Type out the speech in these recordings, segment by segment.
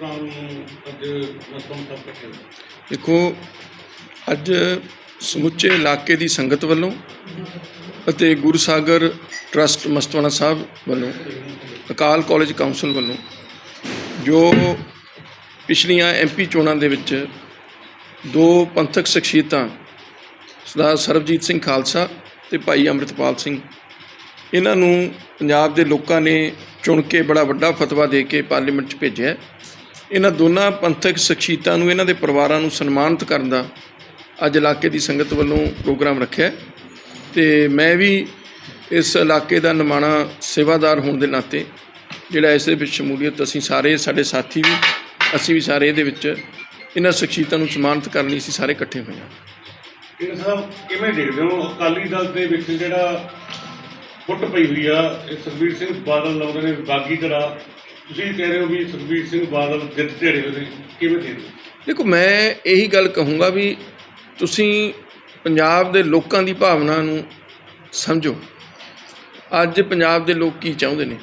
Programme ਨੂੰ ਅੱਜ ਮਸਤਮ ਤੱਕ ਇਕੱਠੇ ਦੇਖੋ, ਅੱਜ ਸਮੁੱਚੇ ਇਲਾਕੇ ਦੀ ਸੰਗਤ ਵੱਲੋਂ ਅਤੇ ਗੁਰਸਾਗਰ ਟਰਸਟ ਮਸਤਵਾਨਾ ਸਾਹਿਬ ਵੱਲੋਂ, ਅਕਾਲ ਕਾਲਜ ਕਾਉਂਸਲ ਵੱਲੋਂ, ਜੋ ਪਿਛਲੀਆਂ ਐਮਪੀ ਚੋਣਾਂ ਦੇ ਵਿੱਚ ਦੋ ਪੰਥਕ ਸ਼ਖਸੀਅਤਾਂ, ਸਰਦਾਰ ਸਰਬਜੀਤ ਸਿੰਘ ਖਾਲਸਾ ਤੇ ਭਾਈ ਅੰਮ੍ਰਿਤਪਾਲ ਸਿੰਘ, ਇਹਨਾਂ ਨੂੰ ਪੰਜਾਬ ਦੇ ਲੋਕਾਂ ਨੇ ਚੁਣ ਕੇ ਬੜਾ ਵੱਡਾ ਫਤਵਾ ਦੇ ਕੇ ਪਾਰਲੀਮੈਂਟ 'ਚ ਭੇਜਿਆ। ਇਹਨਾਂ ਦੋਨਾਂ ਪੰਥਕ ਸ਼ਖਸੀਅਤਾਂ ਨੂੰ, ਇਹਨਾਂ ਦੇ ਪਰਿਵਾਰਾਂ ਨੂੰ ਸਨਮਾਨਿਤ ਕਰਨ ਦਾ ਅੱਜ ਇਲਾਕੇ ਦੀ ਸੰਗਤ ਵੱਲੋਂ ਪ੍ਰੋਗਰਾਮ ਰੱਖਿਆ ਹੈ। ਤੇ ਮੈਂ ਵੀ ਇਸ ਇਲਾਕੇ ਦਾ ਨਿਮਾਣਾ ਸੇਵਾਦਾਰ ਹੋਣ ਦੇ ਨਾਤੇ ਜਿਹੜਾ ਇਸ ਦੇ ਵਿੱਚ ਸ਼ਮੂਲੀਅਤ, ਅਸੀਂ ਸਾਰੇ ਸਾਡੇ ਸਾਥੀ ਵੀ, ਅਸੀਂ ਵੀ ਸਾਰੇ ਇਹਦੇ ਵਿੱਚ ਇਹਨਾਂ ਸ਼ਖਸੀਅਤਾਂ ਨੂੰ ਸਨਮਾਨਿਤ ਕਰਨ ਲਈ ਅਸੀਂ ਸਾਰੇ ਇਕੱਠੇ ਹੋਏ ਹਾਂ। ਇਹ ਸਾਹਿਬ ਕਿਵੇਂ ਦੇਖਦੇ ਹੋ? ਅਕਾਲੀ ਦਲ ਦੇ ਵਿੱਚ ਜਿਹੜਾ ਫੁੱਟ ਪਈ ਹੋਈ ਆ, ਇਹ ਸੁਖਬੀਰ ਸਿੰਘ ਬਾਦਲ ਲਾਉਂਦੇ ਨੇ, ਬਾਗੀ ਧੜਾ ਤੁਸੀਂ ਕਹਿ ਰਹੇ ਹੋ ਵੀ ਸੁਖਬੀਰ ਸਿੰਘ ਬਾਦਲ ਜਿੱਤ ਝੜੇ ਹੋਏ ਨੇ ਕਿਵੇਂ ਦੇਖਦੇ ਦੇਖੋ, ਮੈਂ ਇਹੀ ਗੱਲ ਕਹੂੰਗਾ ਵੀ ਤੁਸੀਂ ਪੰਜਾਬ ਦੇ ਲੋਕਾਂ ਦੀ ਭਾਵਨਾ ਨੂੰ ਸਮਝੋ। ਅੱਜ ਪੰਜਾਬ ਦੇ ਲੋਕ ਕੀ ਚਾਹੁੰਦੇ ਨੇ?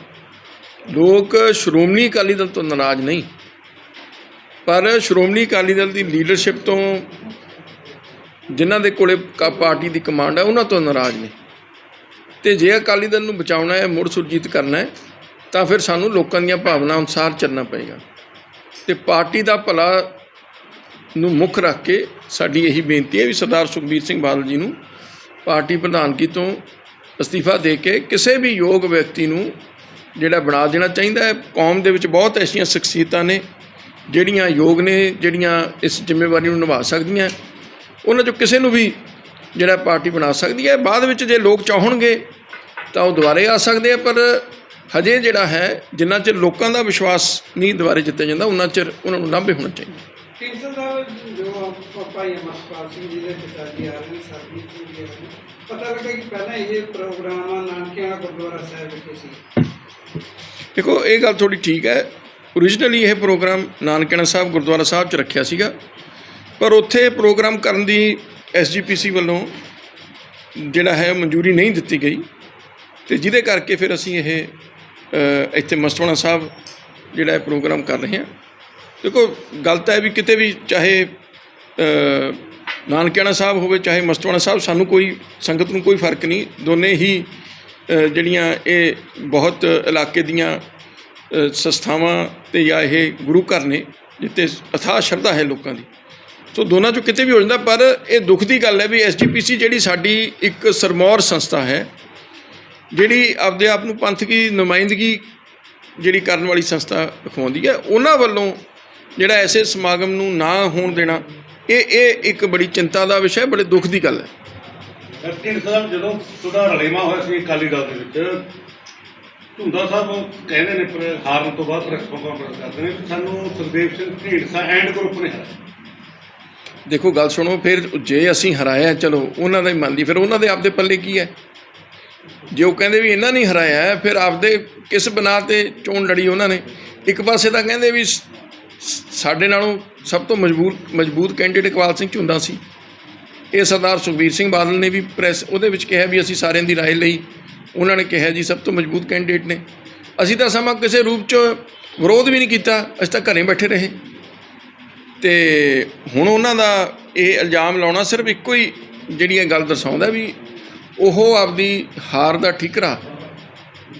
ਲੋਕ ਸ਼੍ਰੋਮਣੀ ਅਕਾਲੀ ਦਲ ਤੋਂ ਨਾਰਾਜ਼ ਨਹੀਂ। ਪਰ ਸ਼੍ਰੋਮਣੀ ਅਕਾਲੀ ਦਲ ਦੀ ਲੀਡਰਸ਼ਿਪ ਤੋਂ ਜਿਨ੍ਹਾਂ ਦੇ ਕੋਲੇ ਕ- ਪਾਰਟੀ ਦੀ ਕਮਾਂਡ ਹੈ, ਉਹਨਾਂ ਤੋਂ ਨਾਰਾਜ਼ ਨੇ। ਤੇ ਜੇ ਅਕਾਲੀ ਦਲ ਨੂੰ ਬਚਾਉਣਾ ਹੈ, ਮੁੜ ਸੁਰਜੀਤ ਕਰਨਾ ਹੈ ਤਾਂ ਫਿਰ ਸਾਨੂੰ ਲੋਕਾਂ ਦੀਆਂ ਭਾਵਨਾ ਅਨੁਸਾਰ ਚੱਲਣਾ ਪਏਗਾ। ਤੇ ਪਾਰਟੀ ਦਾ ਭਲਾ ਨੂੰ ਮੁੱਖ ਰੱਖ ਕੇ ਸਾਡੀ ਇਹੀ ਬੇਨਤੀ ਹੈ ਵੀ ਸਰਦਾਰ ਸੁਖਬੀਰ ਸਿੰਘ ਬਾਦਲ ਜੀ ਨੂੰ ਪਾਰਟੀ ਪ੍ਰਧਾਨਗੀ ਤੋਂ ਅਸਤੀਫਾ ਦੇ ਕੇ ਕਿਸੇ ਵੀ ਯੋਗ ਵਿਅਕਤੀ ਨੂੰ ਜਿਹੜਾ ਬਣਾ ਦੇਣਾ ਚਾਹੀਦਾ ਹੈ। ਕੌਮ ਦੇ ਵਿੱਚ ਬਹੁਤ ਐਸੀਆਂ ਸ਼ਖਸੀਅਤਾਂ ਨੇ, ਜਿਹੜੀਆਂ ਯੋਗ ਨੇ, ਜਿਹੜੀਆਂ ਇਸ ਜ਼ਿੰਮੇਵਾਰੀ ਨੂੰ ਨਿਭਾ ਸਕਦੀਆਂ ਉਹਨਾਂ ਚੋਂ ਕਿਸੇ ਨੂੰ ਵੀ ਜਿਹੜਾ ਪਾਰਟੀ ਬਣਾ ਸਕਦੀ ਹੈ। ਬਾਅਦ ਵਿੱਚ ਜੇ ਲੋਕ ਚਾਹਣਗੇ ਤਾਂ ਉਹ ਦੁਬਾਰੇ ਆ ਸਕਦੇ ਆ ਪਰ ਹਜੇ ਜਿਹੜਾ ਹੈ ਜਿੰਨਾ ਚਿਰ ਲੋਕਾਂ ਦਾ ਵਿਸ਼ਵਾਸ ਨਹੀਂ ਦੁਬਾਰੇ ਜਿੱਤਿਆ ਜਾਂਦਾ ਉਹਨਾਂ ਚਿਰ ਉਹਨਾਂ ਨੂੰ ਲਾਂਭੇ ਹੋਣਾ ਚਾਹੀਦਾ। ਢੀਂਡਸਾ ਸਾਹਿਬ ਜੋ ਆਪ- ਭਾਈ ਅਮਰਪਾਲ ਸਿੰਘ ਜੀ ਦੇ ਪਿਤਾ ਜੀ ਆ ਰਹੇ ਨੇ ਸਰਬਜੀਤ ਸਿੰਘ ਜੀ ਆ ਰਹੇ ਨੇ ਪਤਾ ਲੱਗਾ ਕਿ ਪਹਿਲਾਂ ਇਹ ਪ੍ਰੋਗਰਾਮ ਆ ਨਾਨਕਿਆਂ ਗੁਰਦੁਆਰਾ ਸਾਹਿਬ ਵਿਖੇ ਸੀ। ਦੇਖੋ ਇਹ ਗੱਲ ਥੋੜੀ ਠੀਕ ਹੈ। ਓਰੀਜਨਲੀ ਇਹ ਪ੍ਰੋਗਰਾਮ ਨਾਨਕਣਾ ਸਾਹਿਬ ਗੁਰਦੁਆਰਾ ਸਾਹਿਬ 'ਚ ਰੱਖਿਆ ਸੀਗਾ। ਪਰ ਉੱਥੇ ਪ੍ਰੋਗਰਾਮ ਕਰਨ ਦੀ ਐਸਜੀਪੀਸੀ ਵੱਲੋਂ ਜਿਹੜਾ ਹੈ ਮਨਜ਼ੂਰੀ ਨਹੀਂ ਦਿੱਤੀ ਗਈ। ਤੇ ਜਿਹਦੇ ਕਰਕੇ ਫਿਰ ਅਸੀਂ ਇਹ ਇੱਥੇ ਮਸਤਵਾਣਾ ਸਾਹਿਬ ਜਿਹੜਾ ਪ੍ਰੋਗਰਾਮ ਕਰ ਰਹੇ ਹਾਂ ਦੇਖੋ, ਗੱਲ ਤਾਂ ਹੈ ਵੀ ਕਿਤੇ ਵੀ ਚਾਹੇ ਨਾਨਕਿਆਣਾ ਸਾਹਿਬ ਹੋਵੇ, ਚਾਹੇ ਮਸਤਵਾਣਾ ਸਾਹਿਬ, ਸਾਨੂੰ ਕੋਈ ਸੰਗਤ ਨੂੰ ਕੋਈ ਫ਼ਰਕ ਨਹੀਂ। ਦੋਨੇ ਹੀ ਜਿਹੜੀਆਂ ਇਹ ਬਹੁਤ ਇਲਾਕੇ ਦੀਆਂ ਸੰਸਥਾਵਾਂ ਤੇ ਜਾਂ ਇਹ ਗੁਰੂ ਘਰ ਨੇ, ਜਿੱਥੇ ਅਥਾਹ ਸ਼ਰਧਾ ਹੈ ਲੋਕਾਂ ਦੀ। ਸੋ ਦੋਨਾਂ ਚੋਂ ਕਿਤੇ ਵੀ ਹੋ ਜਾਂਦਾ, ਪਰ ਇਹ ਦੁੱਖ ਦੀ ਗੱਲ ਹੈ ਵੀ ਐਸਜੀਪੀਸੀ ਜਿਹੜੀ ਸਾਡੀ ਇੱਕ ਸਰਮੌਰ ਸੰਸਥਾ ਹੈ ਜਿਹੜੀ ਆਪਦੇ ਆਪ ਨੂੰ ਪੰਥਕੀ ਨੁਮਾਇੰਦਗੀ ਜਿਹੜੀ ਕਰਨ ਵਾਲੀ ਸੰਸਥਾ ਰਖਵਾਉਂਦੀ ਹੈ ਉਹਨਾਂ ਵੱਲੋਂ ਜਿਹੜਾ ਐਸੇ ਸਮਾਗਮ ਨੂੰ ਨਾ ਹੋਣ ਦੇਣਾ ਇਹ ਇਹ ਇੱਕ ਬੜੀ ਚਿੰਤਾ ਦਾ ਵਿਸ਼ਾ ਹੈ ਬੜੇ ਦੁੱਖ ਦੀ ਗੱਲ ਹੈ। ਢੀਂਡ ਸਾਹਿਬ ਜਦੋਂ ਸੁਧਾਰ ਰਲੇਵਾ ਹੋਇਆ ਸੀ ਅਕਾਲੀ ਦਲ ਦੇ ਵਿੱਚ ਝੁੰਦਾ ਸਾਹਿਬ ਕਹਿੰਦੇ ਨੇ ਪਰ ਹਾਰਨ ਤੋਂ ਬਾਅਦ ਪ੍ਰੈਸ ਕਾਨਫਰੰਸ ਕਰਦੇ ਨੇ ਸਾਨੂੰ ਸੁਖਦੇਵ ਸਿੰਘ ਢੀਂਡਸਾ ਐਂਡ ਗਰੁੱਪ ਨੇ ਹਰਾਇਆ। ਦੇਖੋ ਗੱਲ ਸੁਣੋ ਫਿਰ ਜੇ ਅਸੀਂ ਹਰਾਇਆ ਚਲੋ ਉਹਨਾਂ ਦਾ ਹੀ ਮੰਨਦੀ ਫਿਰ ਉਹਨਾਂ ਦੇ ਆਪਦੇ ਪੱਲੇ ਕੀ ਹੈ? ਜੇ ਉਹ ਕਹਿੰਦੇ ਵੀ ਇਹਨਾਂ ਨਹੀਂ ਹਰਾਇਆ ਹੈ, ਫਿਰ ਆਪਦੇ ਕਿਸ ਬਣਾ ਤੇ ਚੋਣ ਲੜੀ ਉਹਨਾਂ ਨੇ ਇੱਕ ਪਾਸੇ ਤਾਂ ਕਹਿੰਦੇ ਵੀ ਸ- ਸ- ਸਾਡੇ ਨਾਲੋਂ ਸਭ ਤੋਂ ਮਜ਼ਬੂਤ ਮਜ਼ਬੂਤ ਕੈਂਡੀਡੇਟ ਇਕਬਾਲ ਸਿੰਘ ਝੁੰਦਾ ਸੀ ਇਹ ਸਰਦਾਰ ਸੁਖਬੀਰ ਸਿੰਘ ਬਾਦਲ ਨੇ ਵੀ ਪ੍ਰੈਸ ਉਹਦੇ ਵਿੱਚ ਕਿਹਾ ਵੀ ਅਸੀਂ ਸਾਰਿਆਂ ਦੀ رائے ਲਈ ਉਹਨਾਂ ਨੇ ਕਿਹਾ ਜੀ ਸਭ ਤੋਂ ਮਜ਼ਬੂਤ ਕੈਂਡੀਡੇਟ ਨੇ ਅਸੀਂ ਤਾਂ ਸਮਾਂ ਕਿਸੇ ਰੂਪ 'ਚ ਵਿਰੋਧ ਵੀ ਨਹੀਂ ਕੀਤਾ ਅਸੀਂ ਤਾਂ ਘਰੇ ਬੈਠੇ ਰਹੇ ਤੇ ਹੁਣ ਉਹਨਾਂ ਦਾ ਇਹ ਇਲਜ਼ਾਮ ਲਾਉਣਾ ਸਿਰਫ ਇੱਕੋ ਹੀ ਜਿਹੜੀ ਇਹ ਗੱਲ ਦਰਸਾਉਂਦਾ ਵੀ ਉਹ ਆਪਦੀ ਹਾਰ ਦਾ ਠਿਕਰਾ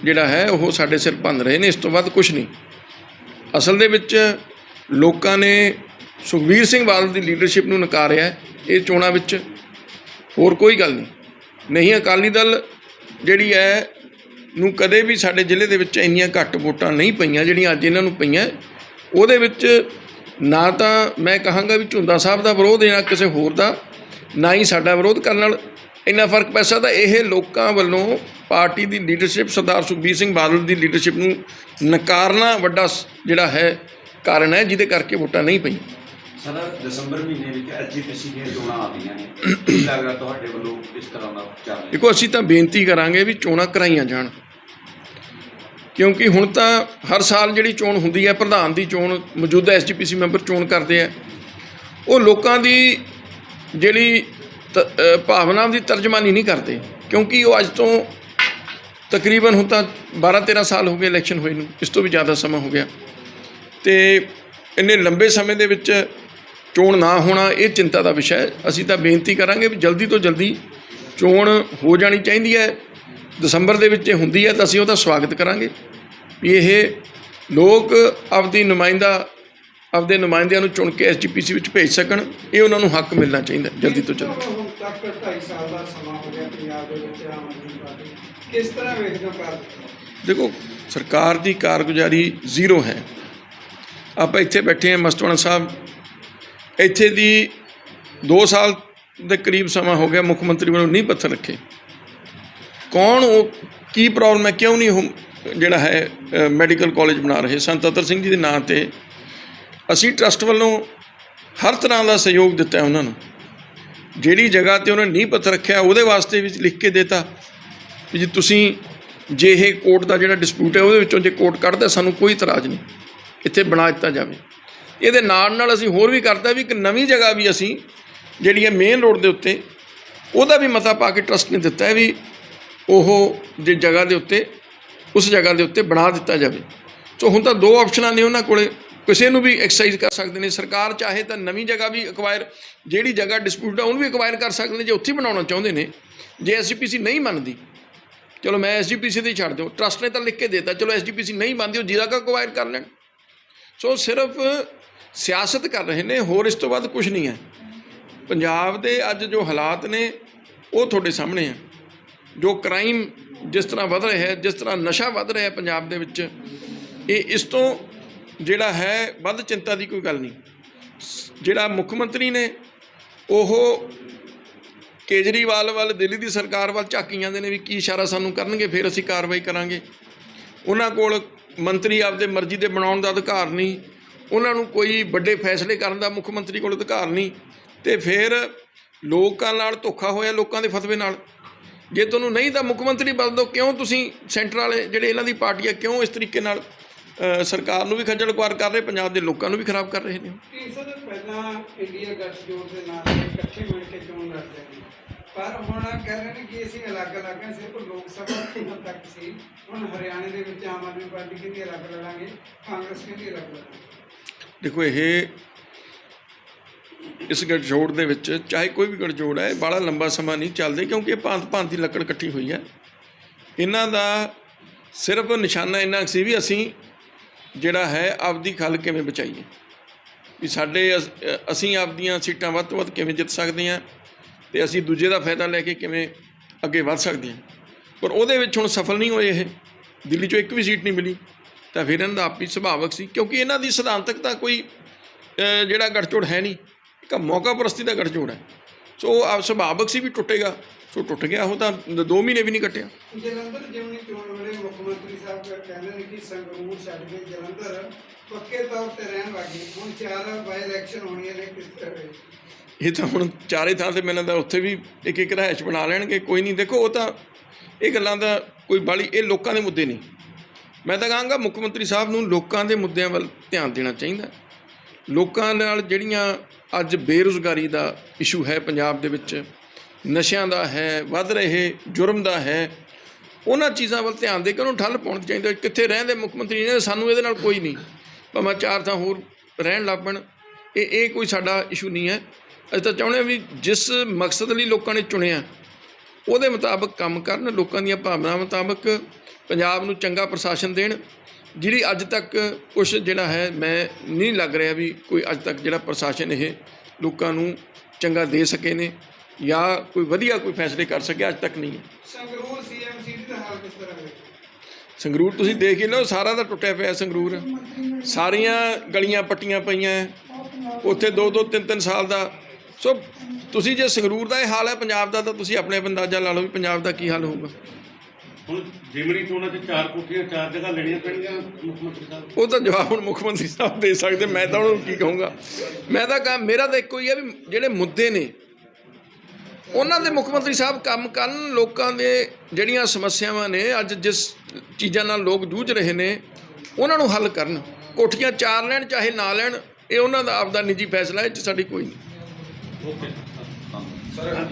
ਜਿਹੜਾ ਹੈ, ਉਹ ਸਾਡੇ ਸਿਰ ਭੰਨ ਰਹੇ ਨੇ, ਇਸ ਤੋਂ ਵੱਧ ਕੁਝ ਨਹੀਂ। ਅਸਲ ਦੇ ਵਿੱਚ ਲੋਕਾਂ ਨੇ ਸੁਖਬੀਰ ਸਿੰਘ ਬਾਦਲ ਦੀ ਲੀਡਰਸ਼ਿਪ ਨੂੰ ਨਕਾਰਿਆ ਇਹ ਚੋਣਾਂ ਵਿੱਚ। ਹੋਰ ਕੋਈ ਗੱਲ ਨਹੀਂ। ਨਹੀਂ ਅਕਾਲੀ ਦਲ ਜਿਹੜੀ ਹੈ, ਨੂੰ ਕਦੇ ਵੀ ਸਾਡੇ ਜ਼ਿਲ੍ਹੇ ਦੇ ਵਿੱਚ ਇੰਨੀਆਂ ਘੱਟ ਵੋਟਾਂ ਨਹੀਂ ਪਈਆਂ, ਜਿਹੜੀਆਂ ਅੱਜ ਇਹਨਾਂ ਨੂੰ ਪਈਆਂ। ਉਹਦੇ ਵਿੱਚ ਨਾ ਤਾਂ ਮੈਂ ਕਹਾਂਗਾ ਵੀ ਝੁੰਦਾ ਸਾਹਿਬ ਦਾ ਵਿਰੋਧ ਹੈ, ਨਾ ਕਿਸੇ ਹੋਰ ਦਾ, ਨਾ ਹੀ ਸਾਡਾ ਵਿਰੋਧ ਕਰਨ ਨਾਲ ਇੰਨਾ ਫ਼ਰਕ ਪੈ ਸਕਦਾ? ਇਹ ਲੋਕਾਂ ਵੱਲੋਂ ਪਾਰਟੀ ਦੀ ਲੀਡਰਸ਼ਿਪ ਸਰਦਾਰ ਸੁਖਬੀਰ ਸਿੰਘ ਬਾਦਲ ਦੀ ਲੀਡਰਸ਼ਿਪ ਨੂੰ ਨਕਾਰਨਾ ਵੱਡਾ ਜਿਹੜਾ ਹੈ ਕਾਰਨ ਹੈ ਜਿਹਦੇ ਕਰਕੇ ਵੋਟਾਂ ਨਹੀਂ ਪਈਆਂ। ਸਰ ਦਸੰਬਰ ਮਹੀਨੇ ਵਿੱਚ ਐਸਜੀਪੀਸੀ ਦੀਆਂ ਚੋਣਾਂ ਆਉਂਦੀਆਂ ਨੇ। ਕੀ ਲੱਗਦਾ ਤੁਹਾਡੇ ਵੱਲੋਂ ਇਸ ਤਰ੍ਹਾਂ ਦਾ ਚੱਲ ਰਿਹਾ ਦੇਖੋ ਅਸੀਂ ਤਾਂ ਬੇਨਤੀ ਕਰਾਂਗੇ ਵੀ ਚੋਣਾਂ ਕਰਾਈਆਂ ਜਾਣ। ਕਿਉਂਕਿ ਹੁਣ ਤਾਂ ਹਰ ਸਾਲ ਜਿਹੜੀ ਚੋਣ ਹੁੰਦੀ ਹੈ ਪ੍ਰਧਾਨ ਦੀ ਚੋਣ ਮੌਜੂਦਾ ਐਸਜੀਪੀਸੀ ਮੈਂਬਰ ਚੋਣ ਕਰਦੇ ਆ। ਉਹ ਲੋਕਾਂ ਦੀ ਜਿਹੜੀ ਭਾਵਨਾ ਦੀ ਤਰਜਮਾਨੀ ਨਹੀਂ ਕਰਦੇ। ਕਿਉਂਕਿ ਉਹ ਅੱਜ ਤੋਂ ਤਕਰੀਬਨ ਹੁਣ ਤਾਂ 12 13 ਸਾਲ ਹੋ ਗਏ ਇਲੈਕਸ਼ਨ ਹੋਏ ਨੂੰ, ਇਸ ਤੋਂ ਵੀ ਜ਼ਿਆਦਾ ਸਮਾਂ ਹੋ ਗਿਆ। ਤੇ ਇੰਨੇ ਲੰਬੇ ਸਮੇਂ ਦੇ ਵਿੱਚ ਚੋਣ ਨਾ ਹੋਣਾ ਇਹ ਚਿੰਤਾ ਦਾ ਵਿਸ਼ਾ ਹੈ। ਅਸੀਂ ਤਾਂ ਬੇਨਤੀ ਕਰਾਂਗੇ ਵੀ ਜਲਦੀ ਤੋਂ ਜਲਦੀ ਚੋਣ ਹੋ ਜਾਣੀ ਚਾਹੀਦੀ ਹੈ। ਦਸੰਬਰ ਦੇ ਵਿੱਚ ਜੇ ਹੁੰਦੀ ਹੈ ਤਾਂ ਅਸੀਂ ਉਹਦਾ ਸਵਾਗਤ ਕਰਾਂਗੇ। ਵੀ ਇਹ ਲੋਕ ਆਪਦੀ ਨੁਮਾਇੰਦਾ ਆਪਦੇ ਨੁਮਾਇੰਦਿਆਂ ਨੂੰ ਚੁਣ ਕੇ ਐਸਜੀਪੀਸੀ ਵਿੱਚ ਭੇਜ ਸਕਣ ਇਹ ਉਹਨਾਂ ਨੂੰ ਹੱਕ ਮਿਲਣਾ ਚਾਹੀਦਾ ਜਲਦੀ ਤੋਂ ਜਲਦੀ। ਹੁਣ ਤੱਕ 2.5 ਸਾਲ ਦਾ ਸਮਾਂ ਹੋ ਗਿਆ ਪੰਜਾਬ ਦੇ ਵਿੱਚ ਆਮ ਆਦਮੀ ਪਾਰਟੀ ਕਿਸ ਤਰ੍ਹਾਂ ਵੇਖਦੇ ਹੋ ਕਰ ਦੇਖੋ ਸਰਕਾਰ ਦੀ ਕਾਰਗੁਜ਼ਾਰੀ ਜ਼ੀਰੋ ਹੈ। ਆਪਾਂ ਇੱਥੇ ਬੈਠੇ ਹਾਂ ਮਸਤਵਾਣਾ ਸਾਹਿਬ। ਇੱਥੇ ਦੀ 2 ਸਾਲ ਦੇ ਕਰੀਬ ਸਮਾਂ ਹੋ ਗਿਆ ਮੁੱਖ ਮੰਤਰੀ ਵੱਲੋਂ ਨਹੀਂ ਪੱਥਰ ਰੱਖੇ। ਕੌਣ ਉਹ ਕੀ ਪ੍ਰੋਬਲਮ ਹੈ ਕਿਉਂ ਨਹੀਂ ਜਿਹੜਾ ਹੈ ਮੈਡੀਕਲ ਕਾਲਜ ਬਣਾ ਰਹੇ? ਸੰਤ ਅਤਰ ਸਿੰਘ ਜੀ ਦੇ ਨਾਂ ਤੇ ਅਸੀਂ ਟਰਸਟ ਵੱਲੋਂ ਹਰ ਤਰ੍ਹਾਂ ਦਾ ਸਹਿਯੋਗ ਦਿੱਤਾ ਉਹਨਾਂ ਨੂੰ। ਜਿਹੜੀ ਜਗ੍ਹਾ ਤੇ ਉਹਨਾਂ ਨੀਂਹ ਪੱਥਰ ਰੱਖਿਆ, ਉਹਦੇ ਵਾਸਤੇ ਵੀ ਲਿਖ ਕੇ ਦਿੱਤਾ ਵੀ ਜੀ ਤੁਸੀਂ ਜੇ ਇਹ ਕੋਰਟ ਦਾ ਜਿਹੜਾ ਡਿਸਪਿਊਟ ਹੈ, ਉਹਦੇ ਵਿੱਚੋਂ ਜੇ ਕੋਰਟ ਕੱਢਦਾ, ਸਾਨੂੰ ਕੋਈ ਇਤਰਾਜ਼ ਨਹੀਂ। ਇੱਥੇ ਬਣਾ ਦਿੱਤਾ ਜਾਵੇ। ਇਹਦੇ ਨਾਲ ਨਾਲ ਅਸੀਂ ਹੋਰ ਵੀ ਕਰਦਾ ਵੀ ਇੱਕ ਨਵੀਂ ਜਗ੍ਹਾ ਵੀ ਅਸੀਂ ਜਿਹੜੀ ਹੈ ਮੇਨ ਰੋਡ ਦੇ ਉੱਤੇ, ਉਹਦਾ ਵੀ ਮਤਾ ਪਾ ਕੇ ਟਰਸਟ ਨੇ ਦਿੱਤਾ ਹੈ ਵੀ ਉਹ ਜੇ ਜਗ੍ਹਾ ਦੇ ਉੱਤੇ, ਉਸ ਜਗ੍ਹਾ ਦੇ ਉੱਤੇ ਬਣਾ ਦਿੱਤਾ ਜਾਵੇ। ਸੋ ਹੁਣ ਤਾਂ ਦੋ ਆਪਸ਼ਨਾਂ ਨੇ ਉਹਨਾਂ ਕੋਲੇ। ਕਿਸੇ ਨੂੰ ਵੀ ਐਕਸਰਸਾਈਜ਼ ਕਰ ਸਕਦੇ ਨੇ। ਸਰਕਾਰ ਚਾਹੇ ਤਾਂ ਨਵੀਂ ਜਗ੍ਹਾ ਵੀ ਅਕਵਾਇਰ ਜਿਹੜੀ ਜਗ੍ਹਾ ਡਿਸਪਿਊਟ ਆ, ਉਹਨੂੰ ਵੀ ਅਕਵਾਇਰ ਕਰ ਸਕਦੇ ਨੇ, ਜੇ ਉੱਥੇ ਬਣਾਉਣਾ ਚਾਹੁੰਦੇ ਨੇ। ਜੇ ਐਸਜੀਪੀਸੀ ਨਹੀਂ ਮੰਨਦੀ, ਚਲੋ ਮੈਂ ਐਸਜੀਪੀਸੀ ਤੇ ਹੀ ਛੱਡ ਦਿਓ ਟਰਸਟ ਨੇ ਤਾਂ ਲਿਖ ਕੇ ਦਿੱਤਾ, ਚਲੋ ਐਸਜੀਪੀਸੀ ਨਹੀਂ ਮੰਨਦੀ, ਉਹ ਜਿਹਦਾ ਕਾ ਕਰ ਲੈਣ। ਸੋ ਸਿਰਫ ਸਿਆਸਤ ਕਰ ਰਹੇ ਨੇ, ਹੋਰ ਇਸ ਤੋਂ ਵੱਧ ਕੁਝ ਨਹੀਂ ਹੈ। ਪੰਜਾਬ ਦੇ ਅੱਜ ਜੋ ਹਾਲਾਤ ਨੇ, ਉਹ ਤੁਹਾਡੇ ਸਾਹਮਣੇ ਆ। ਜੋ ਕ੍ਰਾਈਮ ਜਿਸ ਤਰ੍ਹਾਂ ਵਧ ਰਿਹਾ ਹੈ, ਜਿਸ ਤਰ੍ਹਾਂ ਨਸ਼ਾ ਵਧ ਰਿਹਾ ਹੈ ਪੰਜਾਬ ਦੇ ਵਿੱਚ, ਇਹ ਇਸ ਤੋਂ ਜਿਹੜਾ ਹੈ, ਵੱਧ ਚਿੰਤਾ ਦੀ ਕੋਈ ਗੱਲ ਨਹੀਂ। ਸ- ਜਿਹੜਾ ਮੁੱਖ ਮੰਤਰੀ ਨੇ, ਉਹ ਕੇਜਰੀਵਾਲ ਵੱਲ, ਦਿੱਲੀ ਦੀ ਸਰਕਾਰ ਵੱਲ ਝਾਕੀ ਜਾਂਦੇ ਨੇ ਵੀ ਕੀ ਇਸ਼ਾਰਾ ਸਾਨੂੰ ਕਰਨਗੇ, ਫਿਰ ਅਸੀਂ ਕਾਰਵਾਈ ਕਰਾਂਗੇ। ਉਹਨਾਂ ਕੋਲ ਮੰਤਰੀ ਆਪਦੇ ਮਰਜ਼ੀ ਦੇ ਬਣਾਉਣ ਦਾ ਅਧਿਕਾਰ ਨਹੀਂ। ਉਹਨਾਂ ਨੂੰ ਕੋਈ ਵੱਡੇ ਫੈਸਲੇ ਕਰਨ ਦਾ ਮੁੱਖ ਮੰਤਰੀ ਕੋਲ ਅਧਿਕਾਰ ਨਹੀਂ। ਤੇ ਫਿਰ ਲੋਕਾਂ ਨਾਲ ਧੋਖਾ ਹੋਇਆ ਲੋਕਾਂ ਦੇ ਫਤਵੇ ਨਾਲ। ਜੇ ਤੁਹਾਨੂੰ ਨਹੀਂ ਤਾਂ ਮੁੱਖ ਮੰਤਰੀ ਬਦਲ ਦਿਓ ਕਿਉਂ ਤੁਸੀਂ ਸੈਂਟਰ ਵਾਲੇ, ਜਿਹੜੇ ਇਹਨਾਂ ਦੀ ਪਾਰਟੀ ਆ, ਕਿਉਂ ਇਸ ਤਰੀਕੇ ਨਾਲ ਸਰਕਾਰ ਨੂੰ ਵੀ ਖੱਜਲ ਖੁਆਰ ਕਰ ਰਹੇ ਪੰਜਾਬ ਦੇ ਲੋਕਾਂ ਨੂੰ ਵੀ ਖਰਾਬ ਕਰ ਰਹੇ ਨੇ। ਪਹਿਲਾਂ ਇੰਡੀਆ ਗੱਠਜੋੜ ਦੇ ਨਾਲ ਤੇ ਇਕੱਠੇ ਮਿਲ ਕੇ ਚੋਣ ਲੜਦੇ ਨੇ। ਪਰ ਹੁਣ ਕਹਿ ਰਹੇ ਨੇ ਕਿ ਅਸੀਂ ਅਲੱਗ-ਅਲੱਗ ਹਾਂ ਸਿਰਫ ਲੋਕ ਸਭਾ ਚੋਣ ਤੱਕ ਸੀ। ਹੁਣ ਹਰਿਆਣੇ ਦੇ ਵਿੱਚ ਆਮ ਆਦਮੀ ਪਾਰਟੀ ਕਹਿੰਦੀ ਅਲੱਗ ਲੜਾਂਗੇ ਕਾਂਗਰਸ ਕਹਿੰਦੀ ਅਲੱਗ ਲੜਾਂਗੇ। ਦੇਖੋ ਇਹ ਇਸ ਗੱਠਜੋੜ ਦੇ ਵਿੱਚ ਚਾਹੇ ਕੋਈ ਵੀ ਗੱਠਜੋੜ ਹੈ ਬੜਾ ਲੰਬਾ ਸਮਾਂ ਨਹੀਂ ਚੱਲਦੇ ਕਿਉਂਕਿ ਇਹ ਭਾਂਤ ਭਾਂਤ ਦੀ ਲੱਕੜ ਇਕੱਠੀ ਹੋਈ ਹੈ। ਇਹਨਾਂ ਦਾ ਸਿਰਫ ਨਿਸ਼ਾਨਾ ਇੰਨਾ ਸੀ ਵੀ ਅਸੀਂ ਜਿਹੜਾ ਹੈ, ਆਪਦੀ ਖਲ ਕਿਵੇਂ ਬਚਾਈਏ? ਵੀ ਸਾਡੇ ਅਸ- ਅਸੀਂ ਆਪਦੀਆਂ ਸੀਟਾਂ ਵੱਧ ਤੋਂ ਵੱਧ ਕਿਵੇਂ ਜਿੱਤ ਸਕਦੇ ਹਾਂ ਤੇ ਅਸੀਂ ਦੂਜੇ ਦਾ ਫਾਇਦਾ ਲੈ ਕੇ ਕਿਵੇਂ ਅੱਗੇ ਵੱਧ ਸਕਦੇ ਹਾਂ। ਪਰ ਉਹਦੇ ਵਿੱਚ ਹੁਣ ਸਫਲ ਨਹੀਂ ਹੋਏ ਇਹ। ਦਿੱਲੀ 'ਚੋਂ ਇੱਕ ਵੀ ਸੀਟ ਨਹੀਂ ਮਿਲੀ, ਤਾਂ ਫਿਰ ਇਹਨਾਂ ਦਾ ਆਪੀ ਸੁਭਾਵਕ ਸੀ, ਕਿਉਂਕਿ ਇਹਨਾਂ ਦੀ ਸਿਧਾਂਤਕ ਤਾਂ ਕੋਈ ਜਿਹੜਾ ਗੱਠਜੋੜ ਹੈ ਨਹੀਂ, ਇੱਕ ਮੌਕਾ ਪ੍ਰਸਤੀ ਦਾ ਗੱਠਜੋੜ ਹੈ। ਸੋ ਆ ਸੁਭਾਵਕ ਸੀ ਵੀ ਟੁੱਟੇਗਾ। ਸੋ ਟੁੱਟ ਗਿਆ। ਉਹ ਤਾਂ 2 ਮਹੀਨੇ ਵੀ ਨਹੀਂ ਕੱਟਿਆ। ਇਹ ਤਾਂ ਹੁਣ ਚਾਰੇ ਥਾਂ ਤੇ ਮਿਲਣ ਦਾ ਉੱਥੇ ਵੀ ਇੱਕ ਇੱਕ ਰਹਿਸ਼ ਬਣਾ ਲੈਣਗੇ। ਕੋਈ ਨਹੀਂ ਦੇਖੋ ਉਹ ਤਾਂ ਇਹ ਗੱਲਾਂ ਦਾ ਕੋਈ ਬਾਲੀ ਇਹ ਲੋਕਾਂ ਦੇ ਮੁੱਦੇ ਨਹੀਂ। ਮੈਂ ਤਾਂ ਕਹਾਂਗਾ ਮੁੱਖ ਮੰਤਰੀ ਸਾਹਿਬ ਨੂੰ ਲੋਕਾਂ ਦੇ ਮੁੱਦਿਆਂ ਵੱਲ ਧਿਆਨ ਦੇਣਾ ਚਾਹੀਦਾ। ਲੋਕਾਂ ਨਾਲ ਜਿਹੜੀਆਂ ਅੱਜ ਬੇਰੁਜ਼ਗਾਰੀ ਦਾ ਇਸ਼ੂ ਹੈ ਪੰਜਾਬ ਦੇ ਵਿੱਚ। ਨਸ਼ਿਆਂ ਦਾ ਹੈ, ਵੱਧ ਰਹੇ ਜੁਰਮ ਦਾ ਹੈ। ਉਹਨਾਂ ਚੀਜ਼ਾਂ ਵੱਲ ਧਿਆਨ ਦੇ ਕੇ ਉਹਨੂੰ ਠੱਲ ਪਾਉਣੀ ਚਾਹੀਦੀ ਕਿੱਥੇ ਰਹਿੰਦੇ ਮੁੱਖ ਮੰਤਰੀ ਨੇ, ਸਾਨੂੰ ਇਹਦੇ ਨਾਲ ਕੋਈ ਨਹੀਂ। ਭਾਵੇਂ ਚਾਰ ਥਾਂ ਹੋਰ ਰਹਿਣ ਲੱਗ ਪੈਣ। ਇਹ ਇਹ ਕੋਈ ਸਾਡਾ ਇਸ਼ੂ ਨਹੀਂ ਹੈ। ਅਸੀਂ ਤਾਂ ਚਾਹੁੰਦੇ ਹਾਂ ਵੀ ਜਿਸ ਮਕਸਦ ਲਈ ਲੋਕਾਂ ਨੇ ਚੁਣਿਆ, ਉਹਦੇ ਮੁਤਾਬਕ ਕੰਮ ਕਰਨ। ਲੋਕਾਂ ਦੀਆਂ ਭਾਵਨਾਵਾਂ ਮੁਤਾਬਕ ਪੰਜਾਬ ਨੂੰ ਚੰਗਾ ਪ੍ਰਸ਼ਾਸਨ ਦੇਣ। ਜਿਹੜੀ ਅੱਜ ਤੱਕ ਕੁਝ ਜਿਹੜਾ ਹੈ ਮੈਂ ਨਹੀਂ ਲੱਗ ਰਿਹਾ ਵੀ ਕੋਈ ਅੱਜ ਤੱਕ ਜਿਹੜਾ ਪ੍ਰਸ਼ਾਸਨ ਇਹ ਲੋਕਾਂ ਨੂੰ ਚੰਗਾ ਦੇ ਸਕੇ ਨੇ ਜਾਂ ਕੋਈ ਵਧੀਆ ਕੋਈ ਫੈਸਲੇ ਕਰ ਸਕੇ ਅੱਜ ਤੱਕ ਨਹੀਂ ਹੈ। ਸੰਗਰੂਰ ਸੀਐਮ ਸੀਟ ਦਾ ਹਾਲ ਕਿਸ ਤਰ੍ਹਾਂ ਹੋਵੇ ਸੰਗਰੂਰ ਤੁਸੀਂ ਦੇਖ ਹੀ ਲਓ ਸਾਰਾ ਦਾ ਟੁੱਟਿਆ ਪਿਆ ਸੰਗਰੂਰ। ਸਾਰੀਆਂ ਗਲੀਆਂ ਪੱਟੀਆਂ ਪਈਆਂ ਹੈ। ਉੱਥੇ ਦੋ ਦੋ ਤਿੰਨ ਤਿੰਨ ਸਾਲ ਦਾ। ਸੋ ਤੁਸੀਂ ਜੇ ਸੰਗਰੂਰ ਦਾ ਇਹ ਹਾਲ ਹੈ ਪੰਜਾਬ ਦਾ ਤਾਂ ਤੁਸੀਂ ਆਪਣੇ ਆਪ ਅੰਦਾਜ਼ਾ ਲਾ ਲਓ ਵੀ ਪੰਜਾਬ ਦਾ ਕੀ ਹਾਲ ਹੋਊਗਾ। ਹੁਣ ਜਿਮਣੀ ਚੋਣਾਂ 'ਚ ਚਾਰ ਕੋਠੀਆਂ ਚਾਰ ਜਗ੍ਹਾ ਲੈਣੀਆਂ ਪੈਣਗੀਆਂ ਮੁੱਖ ਮੰਤਰੀ ਸਾਹਿਬ? ਉਹ ਤਾਂ ਜਵਾਬ ਹੁਣ ਮੁੱਖ ਮੰਤਰੀ ਸਾਹਿਬ ਦੇ ਸਕਦੇ ਮੈਂ ਤਾਂ ਉਹਨੂੰ ਕੀ ਕਹੂੰਗਾ। ਮੈਂ ਤਾਂ ਕਹਾਂ ਮੇਰਾ ਤਾਂ ਇੱਕੋ ਹੀ ਹੈ ਵੀ ਜਿਹੜੇ ਮੁੱਦੇ ਨੇ ਉਹਨਾਂ ਦੇ ਮੁੱਖ ਮੰਤਰੀ ਸਾਹਿਬ ਕੰਮ ਕਰਨ ਲੋਕਾਂ ਦੇ ਜਿਹੜੀਆਂ ਸਮੱਸਿਆਵਾਂ ਨੇ ਅੱਜ ਜਿਸ ਚੀਜ਼ਾਂ ਨਾਲ ਲੋਕ ਜੂਝ ਰਹੇ ਨੇ ਉਹਨਾਂ ਨੂੰ ਹੱਲ ਕਰਨ। ਕੋਠੀਆਂ ਚਾਰ ਲੈਣ ਚਾਹੇ ਨਾ ਲੈਣ ਇਹ ਉਹਨਾਂ ਦਾ ਆਪਦਾ ਨਿੱਜੀ ਫੈਸਲਾ ਹੈ ਇਹ 'ਚ ਸਾਡੀ ਕੋਈ ਨਹੀਂ। ਓਕੇ। ਸਰ